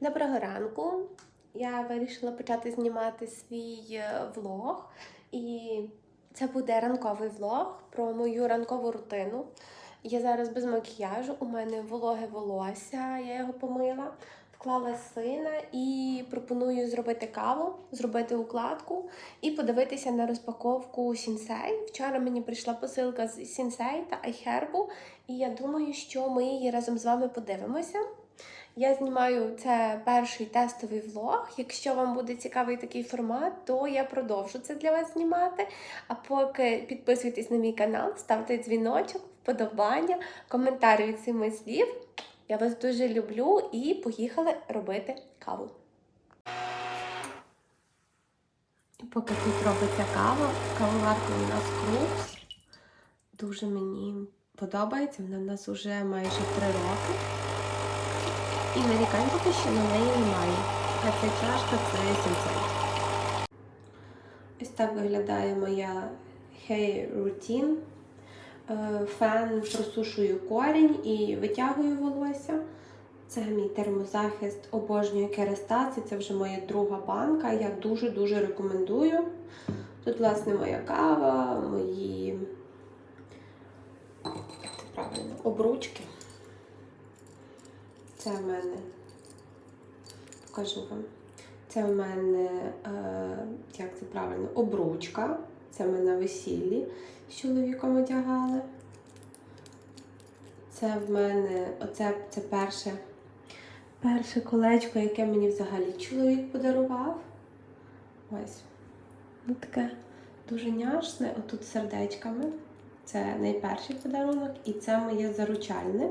Доброго ранку. Я вирішила почати знімати свій е, влог. І це буде ранковий влог про мою ранкову рутину. Я зараз без макіяжу, у мене вологе волосся, я його помила, вклала сина і пропоную зробити каву, зробити укладку і подивитися на розпаковку сінсей. Вчора мені прийшла посилка з сінсей та айхербу, і я думаю, що ми її разом з вами подивимося. Я знімаю це перший тестовий влог. Якщо вам буде цікавий такий формат, то я продовжу це для вас знімати. А поки підписуйтесь на мій канал, ставте дзвіночок, вподобання, коментар від семи слів. Я вас дуже люблю і поїхали робити каву. Поки тут робиться кава, кавоварка у нас Крукс. Дуже мені подобається. Вона в нас вже майже три роки. І нарікань поки що на неї немає. А ця чашка це сенсей. Ось так виглядає моя hair routine. Е, Фен просушую корінь і витягую волосся. Це мій термозахист обожнюю керастаці. Це вже моя друга банка. Я дуже-дуже рекомендую. Тут, власне, моя кава, мої це правильно, обручки. Це в мене, покажу вам. Це в мене, е, як це правильно, обручка. Це ми на весіллі з чоловіком одягали. Це в мене оце це перше, перше колечко, яке мені взагалі чоловік подарував. Ось. Ну, таке дуже няшне, отут сердечками. Це найперший подарунок, і це моє заручальне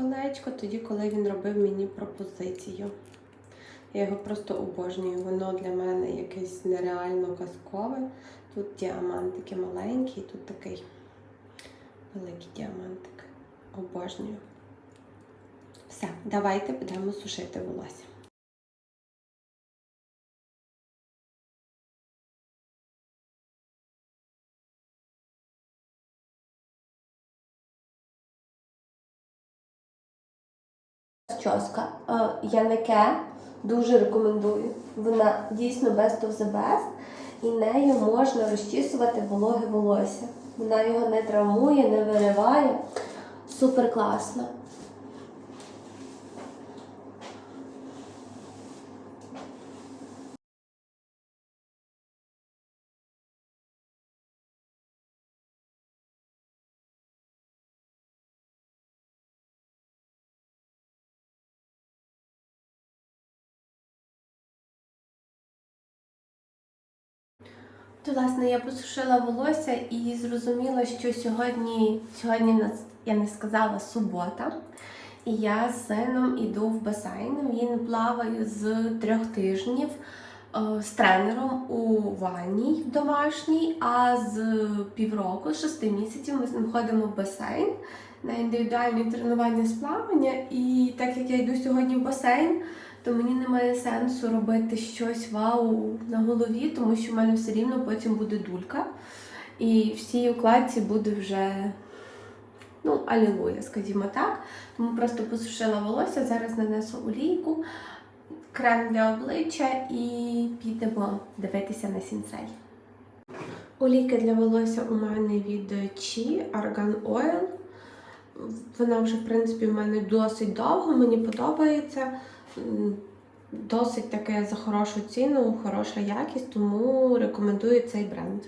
колечко, тоді, коли він робив мені пропозицію. Я його просто обожнюю. Воно для мене якесь нереально казкове. Тут діамантики маленькі, тут такий великий діамантик. Обожнюю. Все, давайте будемо сушити волосся. Чоска Янике дуже рекомендую. Вона дійсно best of the best. І нею можна розчісувати вологе волосся. Вона його не травмує, не вириває. Супер класно. То, власне, я посушила волосся і зрозуміла, що сьогодні, сьогодні я не сказала субота, і я з сином іду в басейн. Він плаває з трьох тижнів е, з тренером у ванній домашній, а з півроку, з шести місяців, ми з ним ходимо в басейн на індивідуальні тренування з плавання. І так як я йду сьогодні в басейн, то мені немає сенсу робити щось вау на голові, тому що в мене все рівно потім буде дулька. І в цій укладці буде вже ну, алілуя, скажімо так. Тому просто посушила волосся, зараз нанесу олійку, крем для обличчя і підемо дивитися на сінсей. Олійка для волосся у мене від Chi Argan Oil. Вона вже, в принципі, в мене досить довго, мені подобається. Досить таке за хорошу ціну, хороша якість, тому рекомендую цей бренд.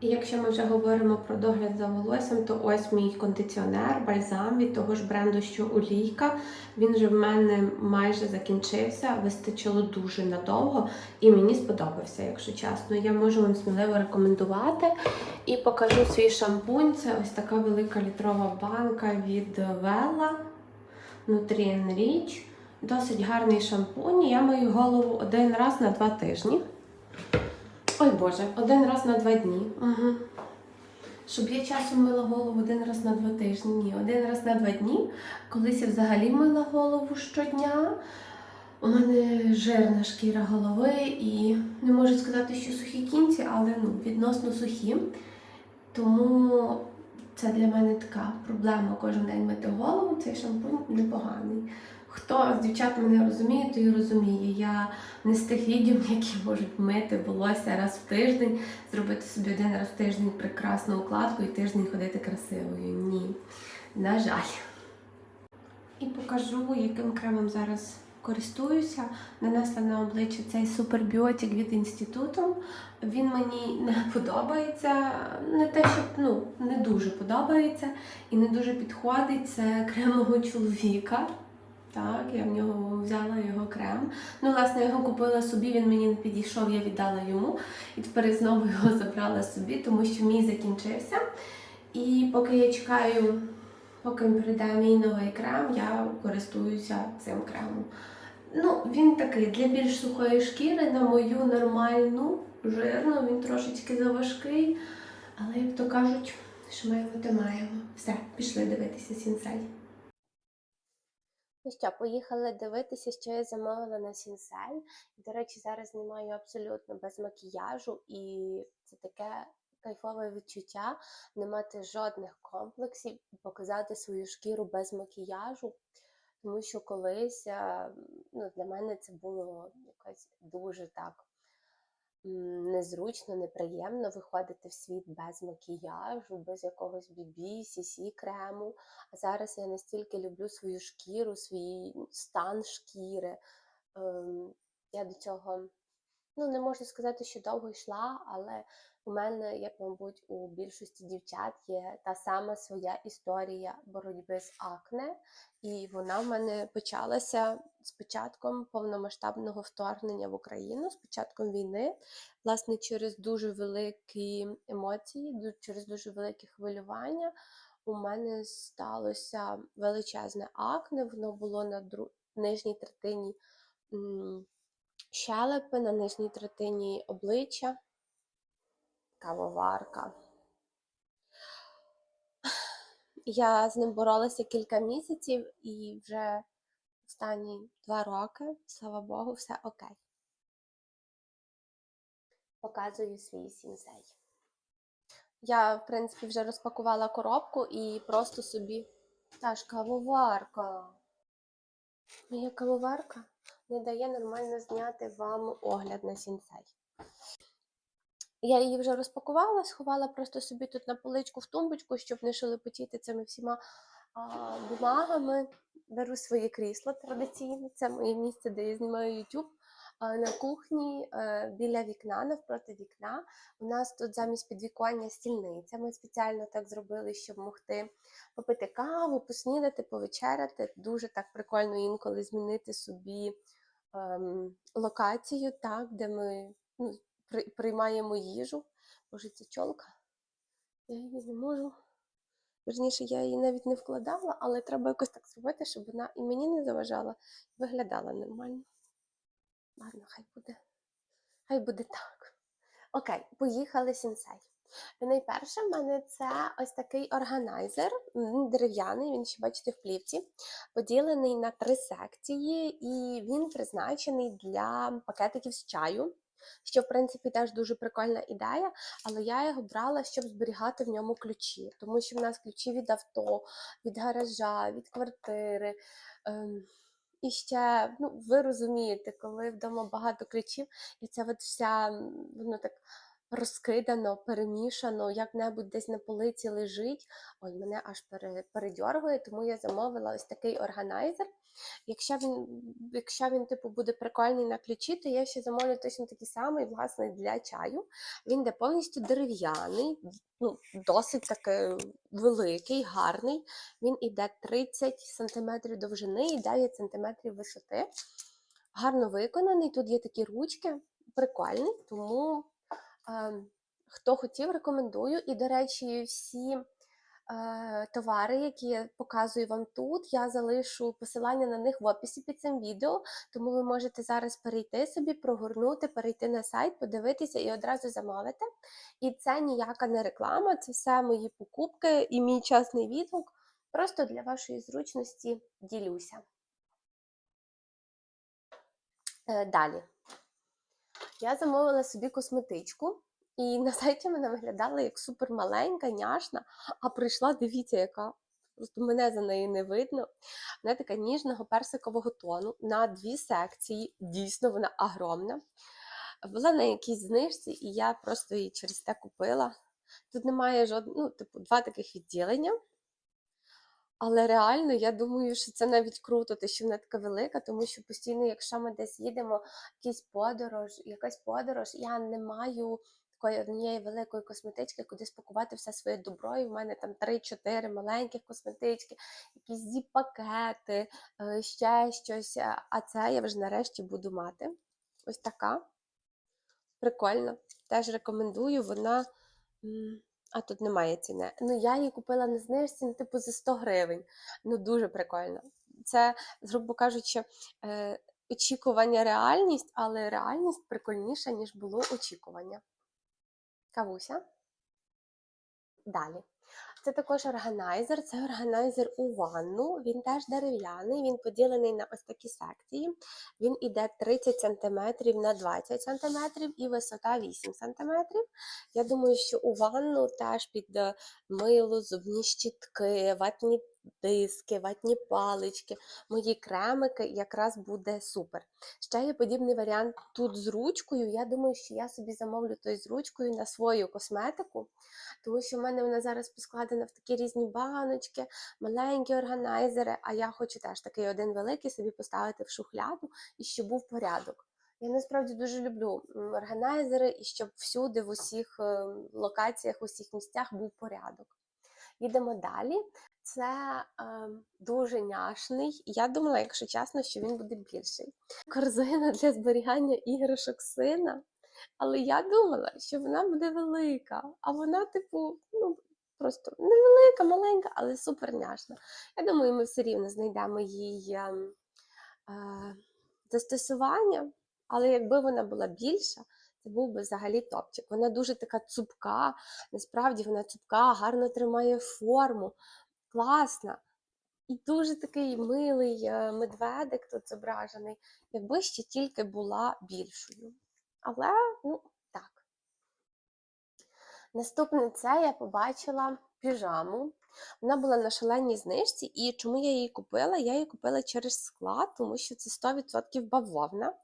І якщо ми вже говоримо про догляд за волоссям, то ось мій кондиціонер, бальзам від того ж бренду, що олійка. Він вже в мене майже закінчився, вистачило дуже надовго і мені сподобався, якщо чесно. Я можу вам сміливо рекомендувати. І покажу свій шампунь. Це ось така велика літрова банка від Vella Nutrien Rich. Досить гарний шампунь. Я мию голову один раз на два тижні. Ой Боже, один раз на два дні. Угу. Щоб я часом мила голову один раз на два тижні. Ні, один раз на два дні. Колись я взагалі мила голову щодня. У мене жирна шкіра голови і не можу сказати, що сухі кінці, але ну, відносно сухі. Тому це для мене така проблема кожен день мити голову. Цей шампунь непоганий. Хто з дівчат мене розуміє, той і розуміє. Я не з тих відьом, які можуть мити волосся раз в тиждень, зробити собі один раз в тиждень прекрасну укладку і тиждень ходити красивою. Ні, на жаль. І покажу, яким кремом зараз користуюся. Нанесла на обличчя цей супербіотик від інституту. Він мені не подобається. Не те, що ну, не дуже подобається і не дуже підходить. Це крем мого чоловіка. Так, я в нього взяла його крем. Ну, власне, його купила собі, він мені не підійшов, я віддала йому. І тепер знову його забрала собі, тому що мій закінчився. І поки я чекаю, поки він прийде мій новий крем, я користуюся цим кремом. Ну, він такий для більш сухої шкіри, на мою нормальну, жирну, він трошечки заважкий. Але, як то кажуть, що маємо, то маємо. Все, пішли дивитися сінсей. Ну що, поїхали дивитися, що я замовила на Сінсель. До речі, зараз знімаю абсолютно без макіяжу, і це таке кайфове відчуття не мати жодних комплексів і показати свою шкіру без макіяжу. Тому що колись е, ну, для мене це було якось дуже так незручно, неприємно виходити в світ без макіяжу, без якогось бібі, сісі крему. А зараз я настільки люблю свою шкіру, свій стан шкіри. Ем, Я до цього ну, не можу сказати, що довго йшла, але у мене, як, мабуть, у більшості дівчат є та сама своя історія боротьби з акне, і вона в мене почалася з початком повномасштабного вторгнення в Україну, з початком війни, власне, через дуже великі емоції, через дуже велике хвилювання. У мене сталося величезне акне, воно було на нижній третині щелепи, на нижній третині обличчя, кавоварка. Я з ним боролася кілька місяців і вже останні два роки, слава Богу, все окей. Показую свій сінсей. Я, в принципі, вже розпакувала коробку і просто собі. Та ж кавоварка. Моя кавоварка не дає нормально зняти вам огляд на сінсей. Я її вже розпакувала, сховала просто собі тут на поличку в тумбочку, щоб не шелепотіти цими всіма а, бумагами. Беру своє крісло традиційне, це моє місце, де я знімаю YouTube. На кухні е, біля вікна, навпроти вікна. У нас тут замість підвіконня стільниця. Ми спеціально так зробили, щоб могти попити каву, поснідати, повечеряти. Дуже так прикольно інколи змінити собі ем, локацію, так, де ми ну, при, приймаємо їжу. Боже, ця чолка. Я її не можу. Верніше, я її навіть не вкладала, але треба якось так зробити, щоб вона і мені не заважала, і виглядала нормально. Ладно, хай буде. Хай буде так. Окей, поїхали сінсей. Найперше в мене це ось такий органайзер, дерев'яний, він ще бачите в плівці, поділений на три секції, і він призначений для пакетиків з чаю, що в принципі теж дуже прикольна ідея, але я його брала, щоб зберігати в ньому ключі, тому що в нас ключі від авто, від гаража, від квартири. Ем, і ще, ну, ви розумієте, коли вдома багато ключів, і це от вся, воно так розкидано, перемішано, як-небудь десь на полиці лежить. Ой, мене аж пере, передьоргує, тому я замовила ось такий органайзер. Якщо він, якщо він типу буде прикольний на ключі, то я ще замовлю точно такий самий, власне, для чаю. Він де повністю дерев'яний, ну, досить таки великий, гарний. Він іде 30 см довжини і 9 см висоти. Гарно виконаний. Тут є такі ручки, прикольний, тому хто хотів, рекомендую. І, до речі, всі е, товари, які я показую вам тут, я залишу посилання на них в описі під цим відео, тому ви можете зараз перейти собі, прогорнути, перейти на сайт, подивитися і одразу замовити. І це ніяка не реклама, це все мої покупки і мій чесний відгук. Просто для вашої зручності ділюся. Е, Далі. Я замовила собі косметичку, і на сайті вона виглядала як супер маленька, няшна, а прийшла, дивіться, яка просто мене за нею не видно. Вона така ніжного персикового тону на дві секції. Дійсно, вона огромна. Була на якійсь знижці, і я просто її через те купила. Тут немає жодного, ну, типу, два таких відділення. Але реально, я думаю, що це навіть круто, те, що вона така велика, тому що постійно, якщо ми десь їдемо, якийсь подорож, якась подорож, я не маю такої однієї великої косметички, куди спакувати все своє добро. І в мене там 3-4 маленьких косметички, якісь зіп-пакети, е, ще щось. А це я вже нарешті буду мати. Ось така. Прикольно. Теж рекомендую, вона. А тут немає ціни. Ну, я її купила на знижці, ну, типу, за 100 гривень. Ну, дуже прикольно. Це, грубо кажучи, е, очікування реальність, але реальність прикольніша, ніж було очікування. Кавуся. Далі. Це також органайзер, це органайзер у ванну. Він теж дерев'яний, він поділений на ось такі секції. Він іде 30 см на 20 см і висота 8 см. Я думаю, що у ванну теж під мило, зубні щітки, ватні диски, ватні палички, мої кремики якраз буде супер. Ще є подібний варіант тут з ручкою. Я думаю, що я собі замовлю той з ручкою на свою косметику, тому що в мене вона зараз поскладена в такі різні баночки, маленькі органайзери, а я хочу теж такий один великий собі поставити в шухляду і щоб був порядок. Я насправді дуже люблю органайзери і щоб всюди, в усіх е, локаціях, в усіх місцях був порядок. Їдемо далі. Це е, дуже няшний. Я думала, якщо чесно, що він буде більший. Корзина для зберігання іграшок сина. Але я думала, що вона буде велика, а вона, типу, ну, просто невелика, маленька, але супер няшна. Я думаю, ми все рівно знайдемо їй е, е, застосування, але якби вона була більша, це був би взагалі топчик. Вона дуже така цупка, насправді вона цупка, гарно тримає форму, класна. І дуже такий милий е, медведик тут зображений, якби ще тільки була більшою. Але, ну, так. Наступне це я побачила піжаму. Вона була на шаленій знижці, і чому я її купила? Я її купила через склад, тому що це 100% бавовна.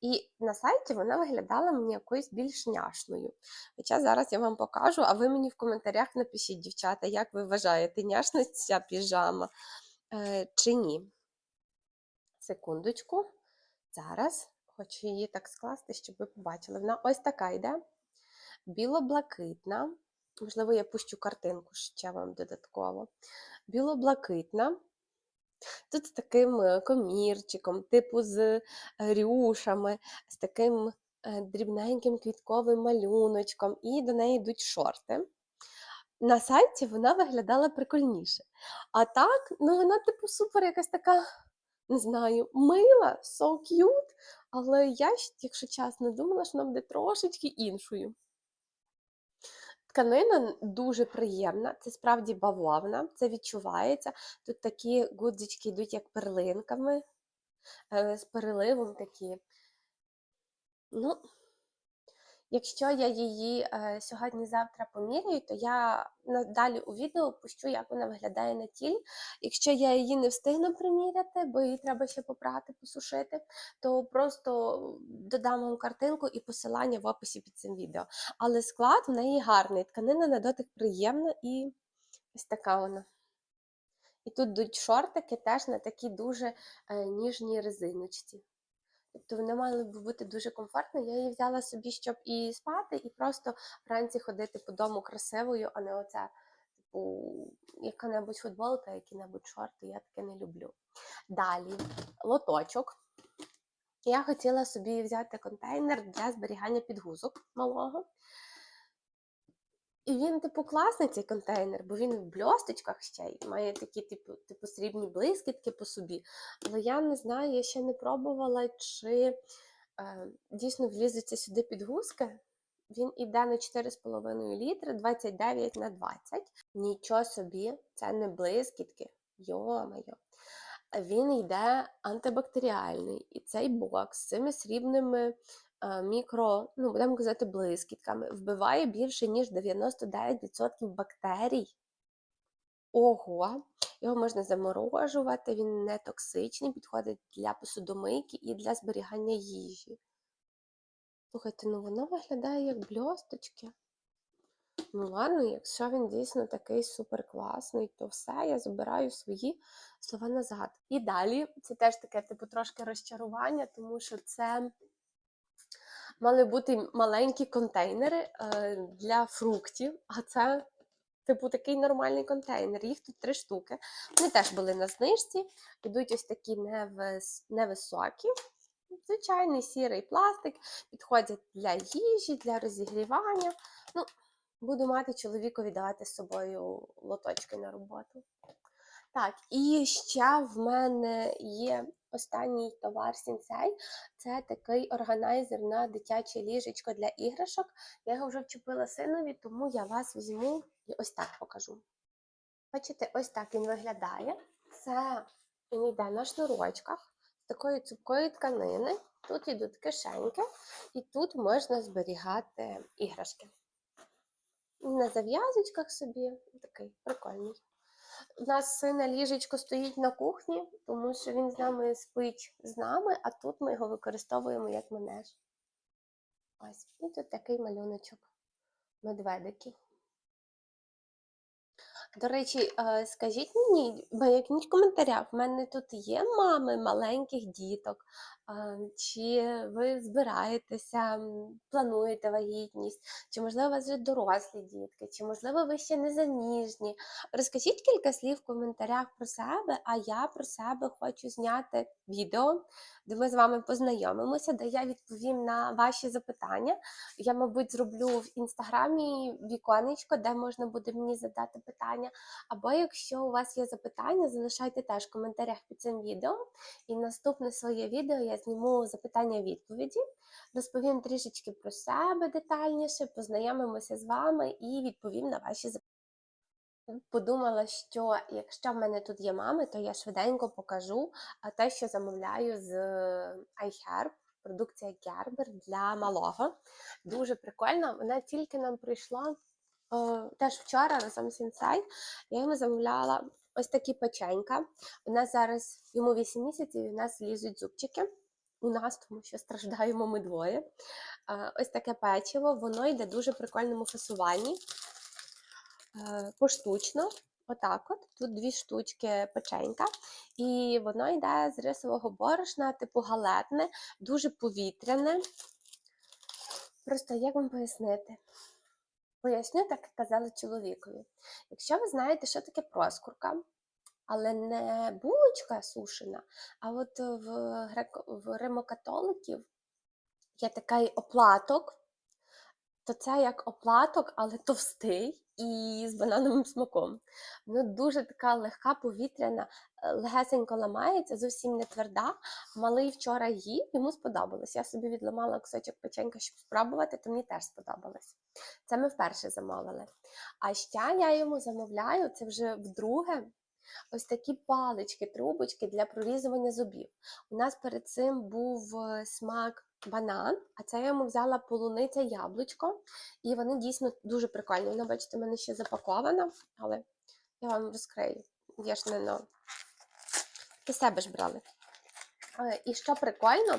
І на сайті вона виглядала мені якоюсь більш няшною. Хоча зараз я вам покажу, а ви мені в коментарях напишіть, дівчата, як ви вважаєте, няшна ця піжама е, чи ні. Секундочку. Зараз хочу її так скласти, щоб ви побачили. Вона ось така йде. Біло-блакитна. Можливо, я пущу картинку ще вам додатково. Біло-блакитна. Тут з таким е, комірчиком, типу з е, рюшами, з таким е, дрібненьким квітковим малюночком, і до неї йдуть шорти. На сайті вона виглядала прикольніше. А так, ну вона, типу, супер якась така, не знаю, мила, so cute, але я, якщо чесно, думала, що вона буде трошечки іншою. Тканина дуже приємна, це справді бавовна, це відчувається. Тут такі гудзички йдуть як перлинками, е, з переливом такі. Ну, якщо я її е, сьогодні-завтра поміряю, то я на- далі у відео пущу, як вона виглядає на тілі. Якщо я її не встигну приміряти, бо її треба ще попрати, посушити, то просто додам вам картинку і посилання в описі під цим відео. Але склад в неї гарний, тканина на дотик приємна і ось така вона. І тут йдуть шортики теж на такій дуже е, ніжній резиночці. Тобто вони мали б бути дуже комфортно. Я її взяла собі, щоб і спати, і просто вранці ходити по дому красивою, а не оце, типу, яка-небудь футболка, які-небудь шорти. Я таке не люблю. Далі лоточок. Я хотіла собі взяти контейнер для зберігання підгузок малого. І він, типу, класний цей контейнер, бо він в бльосточках ще й має такі, типу, типу срібні блискітки по собі. Але я не знаю, я ще не пробувала, чи е, дійсно влізуться сюди підгузки. Він іде на 4,5 літри, 29 на 20. Нічого собі, це не блискітки. Йо-моє. Він йде антибактеріальний. І цей бокс з цими срібними мікро, ну, будемо казати, блискітками, вбиває більше, ніж 99% бактерій. Ого, його можна заморожувати, він не токсичний, підходить для посудомийки і для зберігання їжі. Слухайте, ну воно виглядає як бльосточки. Ну ладно, якщо він дійсно такий суперкласний, то все, я забираю свої слова назад. І далі це теж таке, типу, трошки розчарування, тому що це мали бути маленькі контейнери е, для фруктів, а це, типу, такий нормальний контейнер. Їх тут три штуки. Вони теж були на знижці, ідуть ось такі невис... невисокі. Звичайний сірий пластик, підходять для їжі, для розігрівання. Ну, буду мати чоловікові давати з собою лоточки на роботу. Так, і ще в мене є останній товар Сінсей. Це такий органайзер на дитяче ліжечко для іграшок. Я його вже вчепила синові, тому я вас візьму і ось так покажу. Бачите, ось так він виглядає. Це він йде на шнурочках з такої цупкої тканини. Тут йдуть кишеньки, і тут можна зберігати іграшки. На зав'язочках собі такий прикольний. У нас сина ліжечко стоїть на кухні, тому що він з нами спить з нами, а тут ми його використовуємо як манеж. Ось, і тут такий малюночок медведиків. До речі, е, скажіть мені, маякніть в коментарях, в мене тут є мами маленьких діток, чи ви збираєтеся, плануєте вагітність, чи можливо у вас вже дорослі дітки, чи можливо ви ще не заміжні. Розкажіть кілька слів в коментарях про себе, а я про себе хочу зняти відео, де ми з вами познайомимося, де я відповім на ваші запитання. Я, мабуть, зроблю в інстаграмі віконечко, де можна буде мені задати питання. Або якщо у вас є запитання, залишайте теж в коментарях під цим відео. І наступне своє відео я зніму запитання-відповіді, розповім трішечки про себе детальніше, познайомимося з вами і відповім на ваші запитання. Подумала, що якщо в мене тут є мами, то я швиденько покажу те, що замовляю з iHerb, продукція Gerber для малого. Дуже прикольно. Вона тільки нам прийшла е, теж вчора разом з Inside. Я йому замовляла ось такі печенька. У нас зараз йому 8 місяців, і в нас лізуть зубчики. У нас, тому що страждаємо ми двоє. Е, Ось таке печиво, воно йде дуже прикольному фасуванні. Е, Поштучно, отак от. Тут дві штучки печенька, і воно йде з рисового борошна, типу галетне, дуже повітряне. Просто як вам пояснити? Поясню, так і казали чоловікові. Якщо ви знаєте, що таке проскурка, але не булочка сушена, а от в, греко, в римокатоликів є такий оплаток, то це як оплаток, але товстий і з банановим смаком. Воно дуже така легка, повітряна, е, легесенько ламається, зовсім не тверда. Малий вчора їв, йому сподобалось. Я собі відламала кусочок печенька, щоб спробувати, то мені теж сподобалось. Це ми вперше замовили. А ще я йому замовляю, це вже вдруге. Ось такі палички, трубочки для прорізування зубів. У нас перед цим був е, смак банан, а це я йому взяла полуниця яблучко, і вони дійсно дуже прикольні. Вона, бачите, в мене ще запакована, але я вам розкрию. Я ж не на для себе ж брали. Е, І що прикольно,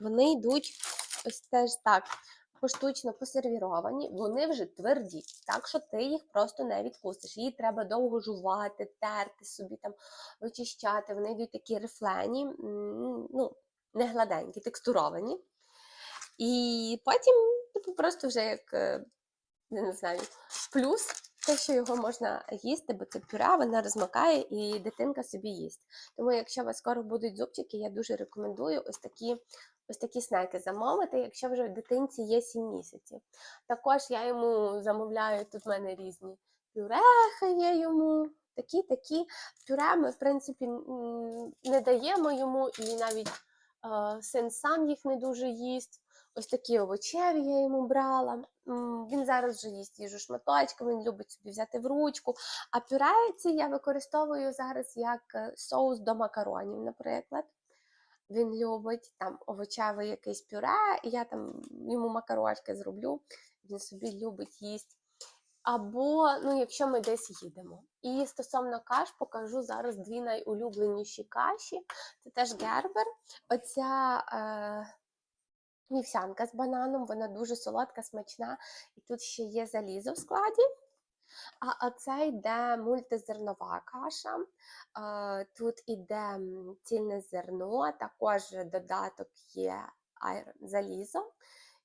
вони йдуть ось теж так. Поштучно посервіровані, вони вже тверді, так що ти їх просто не відпустиш. Її треба довго жувати, терти собі там, вичищати. Вони йдуть такі рифлені, ну, не гладенькі, текстуровані. І потім, типу, просто вже як, е, не знаю, плюс те, що його можна їсти, бо це пюре, вона розмакає і дитинка собі їсть. Тому, якщо у вас скоро будуть зубчики, я дуже рекомендую ось такі. Ось такі снеки замовити, якщо вже в дитинці є 7 місяців. Також я йому замовляю, тут в мене різні пюрехи є йому, такі такі пюре ми, в принципі, не даємо йому, і навіть син сам їх не дуже їсть. Ось такі овочеві я йому брала. Він зараз вже їсть їжу шматочками, він любить собі взяти в ручку. А пюре ці я використовую зараз як е, соус до макаронів, наприклад. Він любить там овочевий якийсь пюре, і я там йому макарошки зроблю. Він собі любить їсть. Або ну, якщо ми десь їдемо. І стосовно каш, покажу зараз дві найулюбленіші каші. Це теж гербер. Оця е, вівсянка з бананом, вона дуже солодка, смачна, і тут ще є залізо в складі. А оце йде мультизернова каша. Е, Тут іде цільне зерно, також додаток є залізо.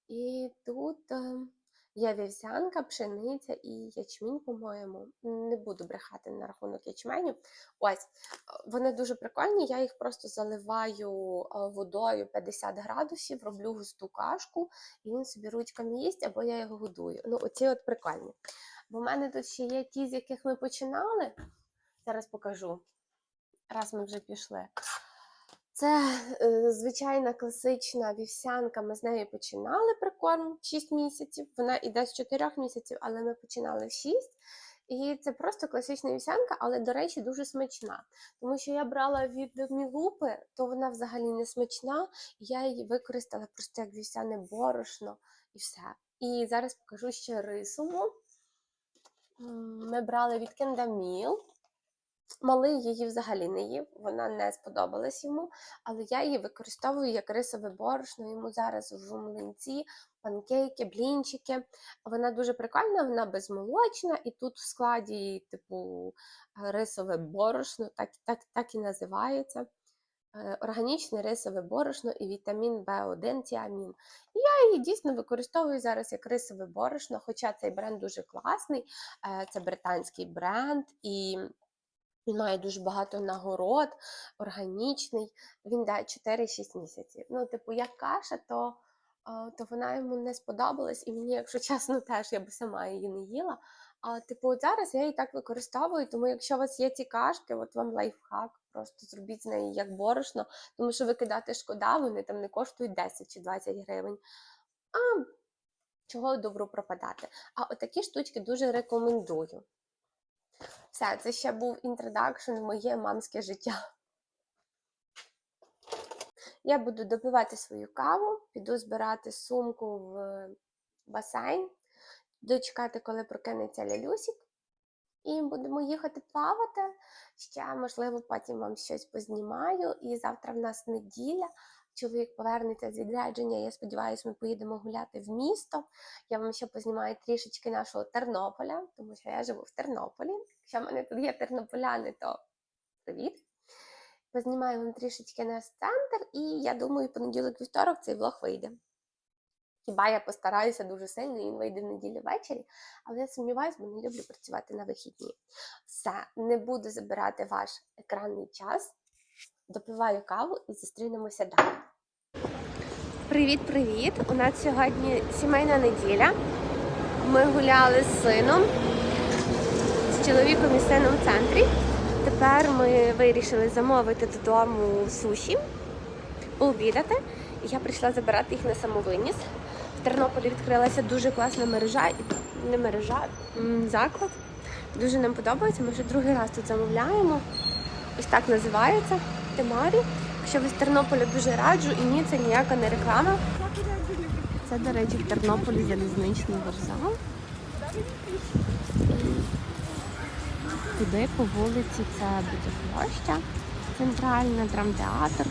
І тут е, є вівсянка, пшениця і ячмінь, по-моєму. Не буду брехати на рахунок ячменю. Ось, вони дуже прикольні. Я їх просто заливаю е, водою 50 градусів, роблю густу кашку, і він собі ручками їсть, або я його годую. Ну, оці от прикольні. Бо в мене тут ще є ті, з яких ми починали. Зараз покажу. Раз ми вже пішли. Це е, звичайна класична вівсянка. Ми з нею починали прикорм 6 місяців. Вона іде з 4 місяців, але ми починали в 6. І це просто класична вівсянка, але, до речі, дуже смачна. Тому що я брала від Мілупи, то вона взагалі не смачна. Я її використала просто як вівсяне борошно і все. І зараз покажу ще рисову. Ми брали від Кендаміл. Малий її взагалі не їв, вона не сподобалась йому, але я її використовую як рисове борошно. Йому зараз в млинці, панкейки, блінчики. Вона дуже прикольна, вона безмолочна, і тут в складі, типу, рисове борошно, так, так, так і називається. Е, Органічне рисове борошно і вітамін В1 тіамін. І я її дійсно використовую зараз як рисове борошно, хоча цей бренд дуже класний, е, це британський бренд, і він має дуже багато нагород, органічний. Він дає 4-6 місяців. Ну, типу, як каша, то, то вона йому не сподобалась, і мені, якщо чесно, теж я би сама її не їла. А типу, от зараз я її так використовую, тому якщо у вас є ці кашки, от вам лайфхак, просто зробіть з неї як борошно, тому що викидати шкода, вони там не коштують 10 чи 20 гривень. А чого добру пропадати? А отакі штучки дуже рекомендую. Все, це ще був інтродакшн в моє мамське життя. Я буду допивати свою каву, піду збирати сумку в басейн, дочекати, коли прокинеться лялюсік, і будемо їхати плавати. Ще, можливо, потім вам щось познімаю. І завтра в нас неділя. Чоловік повернеться з відрядження. Я сподіваюся, ми поїдемо гуляти в місто. Я вам ще познімаю трішечки нашого Тернополя, тому що я живу в Тернополі. Якщо в мене тут є тернополяни, то привіт. Познімаю вам трішечки наш центр, і я думаю, понеділок-вівторок цей влог вийде. Хіба я постараюся дуже сильно, він вийде в неділю ввечері, але я сумніваюся, бо не люблю працювати на вихідні. Все, не буду забирати ваш екранний час. Допиваю каву і зустрінемося далі. Привіт-привіт! У нас сьогодні сімейна неділя. Ми гуляли з сином, з чоловіком і сином в центрі. Тепер ми вирішили замовити додому суші, пообідати. І я прийшла забирати їх на самовиніс. В Тернополі відкрилася дуже класна мережа, не мережа, заклад. Дуже нам подобається. Ми вже другий раз тут замовляємо. Ось так називається Темарі. Якщо ви з Тернополя дуже раджу, і ні, це ніяка не реклама. Це, до речі, в Тернополі залізничний вокзал. Туди по вулиці це буде площа, центральна, драмтеатр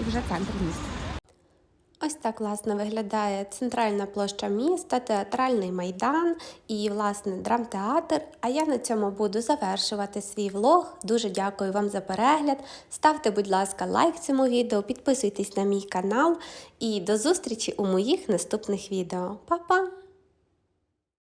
і вже центр міста. Так класно виглядає центральна площа міста, театральний майдан і, власне, драмтеатр. А я на цьому буду завершувати свій влог. Дуже дякую вам за перегляд. Ставте, будь ласка, лайк цьому відео, підписуйтесь на мій канал і до зустрічі у моїх наступних відео. Па-па!